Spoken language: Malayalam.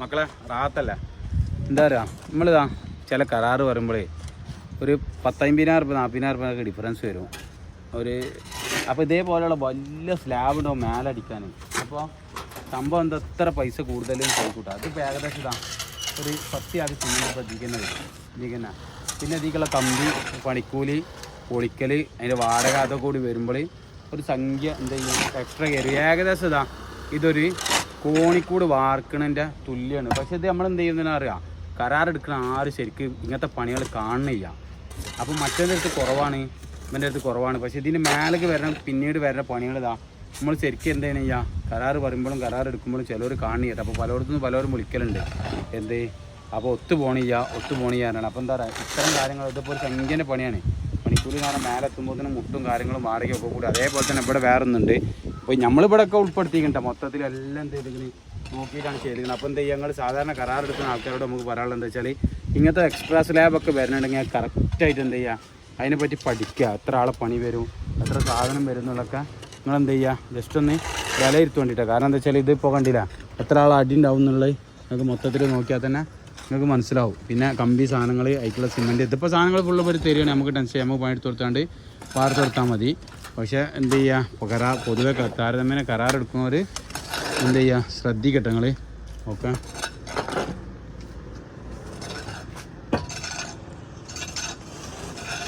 മക്കളെ റാത്തല്ല. എന്താ പറയുക നമ്മളിതാ ചില കരാറ് വരുമ്പോഴേ ഒരു പത്തമ്പതിനായിരം റുപ്യ നാൽപ്പതിനായിരം റുപ്യൊക്കെ ഡിഫറൻസ് വരും. ഒരു അപ്പോൾ ഇതേപോലെയുള്ള വലിയ സ്ലാബ് ഉണ്ടാവും മേലടിക്കാൻ അപ്പോൾ സംഭവം എന്താ എത്ര പൈസ കൂടുതലും കൈക്കൂട്ടാം അതിപ്പോൾ ഏകദേശം ഇതാ ഒരു പത്തി ആദ്യം സിമെന്റ് ഇപ്പോൾ ഇതിക്കുന്ന വരും. ഇതിക്കുന്ന. പിന്നെ ഇതിക്കുള്ള കമ്പി പണിക്കൂലി പൊളിക്കൽ അതിന്റെ വാടക അതൊക്കെ കൂടി വരുമ്പോൾ ഒരു സംഖ്യ എന്താ ചെയ്യുക എക്സ്ട്രാ കയറി. ഏകദേശം ഇതാ ഇതൊരു കോണിക്കൂട് വാർക്കണതിന്റെ തുല്യമാണ് പക്ഷെ ഇത് നമ്മൾ ചെയ്യുന്നതിന് അറിയാം? കരാറെടുക്കുന്ന ആരും ശരിക്കും ഇങ്ങനത്തെ പണികൾ കാണുന്നില്ല. അപ്പം മറ്റേന്റെ അടുത്ത് കുറവാണ് ഇവന്റെ അടുത്ത് കുറവാണ്. പക്ഷെ ഇതിന് മേലേക്ക് വരണം പിന്നീട് വരുന്ന പണികൾ ഇതാ. നമ്മൾ ശരിക്കും എന്ത് ചെയ്യണം ചെയ്യാം? കരാറ് പറയുമ്പോഴും കരാർ എടുക്കുമ്പോഴും ചിലർ കാണില്ല അപ്പോൾ പലയിടത്തുനിന്ന് പലരും വിളിക്കലുണ്ട്. എന്ത്? അപ്പോൾ ഒത്തു പോണില്ല ഒത്തു പോണിയാണ് അപ്പോൾ എന്താ പറയുക ഇത്തരം കാര്യങ്ങൾ ഇതിപ്പോൾ ഒരു സംഖ്യന്റെ പണിയാണ്. മണിക്കൂറിൽ കാരണം മേലെ എത്തുമ്പോൾ തന്നെ മുട്ടും കാര്യങ്ങളും മാറുകയൊക്കെ കൂടി. അതേപോലെ തന്നെ ഇവിടെ വേറെ ഒന്നുണ്ട് അപ്പോൾ നമ്മളിവിടെ ഒക്കെ ഉൾപ്പെടുത്തിക്കണ്ട മൊത്തത്തിൽ എല്ലാം എന്ത് ചെയ്തിങ്ങനെ നോക്കിയിട്ടാണ് ചെയ്തിരിക്കുന്നത് അപ്പോൾ എന്ത് ചെയ്യുക ഞങ്ങൾ സാധാരണ കരാറെടുക്കുന്ന ആൾക്കാരോട് നമുക്ക് പറയാനുള്ളത് എന്താ വെച്ചാൽ ഇങ്ങനത്തെ എക്സ്ട്രാ സ്ലാബൊക്കെ വരണമെങ്കിൽ കറക്റ്റായിട്ട് എന്ത് ചെയ്യുക അതിനെപ്പറ്റി പഠിക്കുക. എത്ര ആളെ പണി വരും? എത്ര സാധനം വരും എന്നുള്ളതൊക്കെ നിങ്ങൾ എന്ത് ചെയ്യുക ജസ്റ്റ് ഒന്ന് വിലയിരുത്തി വേണ്ടിയിട്ടാണ് കാരണം എന്താ വെച്ചാൽ ഇതിപ്പോൾ കണ്ടില്ല. എത്ര ആൾ അടി ഉണ്ടാവും എന്നുള്ളത് നിങ്ങൾക്ക് മൊത്തത്തിൽ നോക്കിയാൽ തന്നെ നിങ്ങൾക്ക് മനസ്സിലാവും. പിന്നെ കമ്പി സാധനങ്ങൾ അതിക്കുള്ള സിമെന്റ് ഇതിപ്പോൾ സാധനങ്ങൾ ഫുള്ള് പോയി തരികയാണ് നമുക്ക് ടെൻഷൻ നമുക്ക് പണിയെടുത്ത് കൊടുത്താണ്ട് വാർത്തെടുത്താൽ മതി. പക്ഷേ എന്ത് ചെയ്യുക ഇപ്പോൾ കരാർ പൊതുവെ താരതമ്യേന കരാറെടുക്കുന്നവർ എന്ത് ചെയ്യുക ശ്രദ്ധിക്കട്ടെ നിങ്ങൾ ഓക്കെ?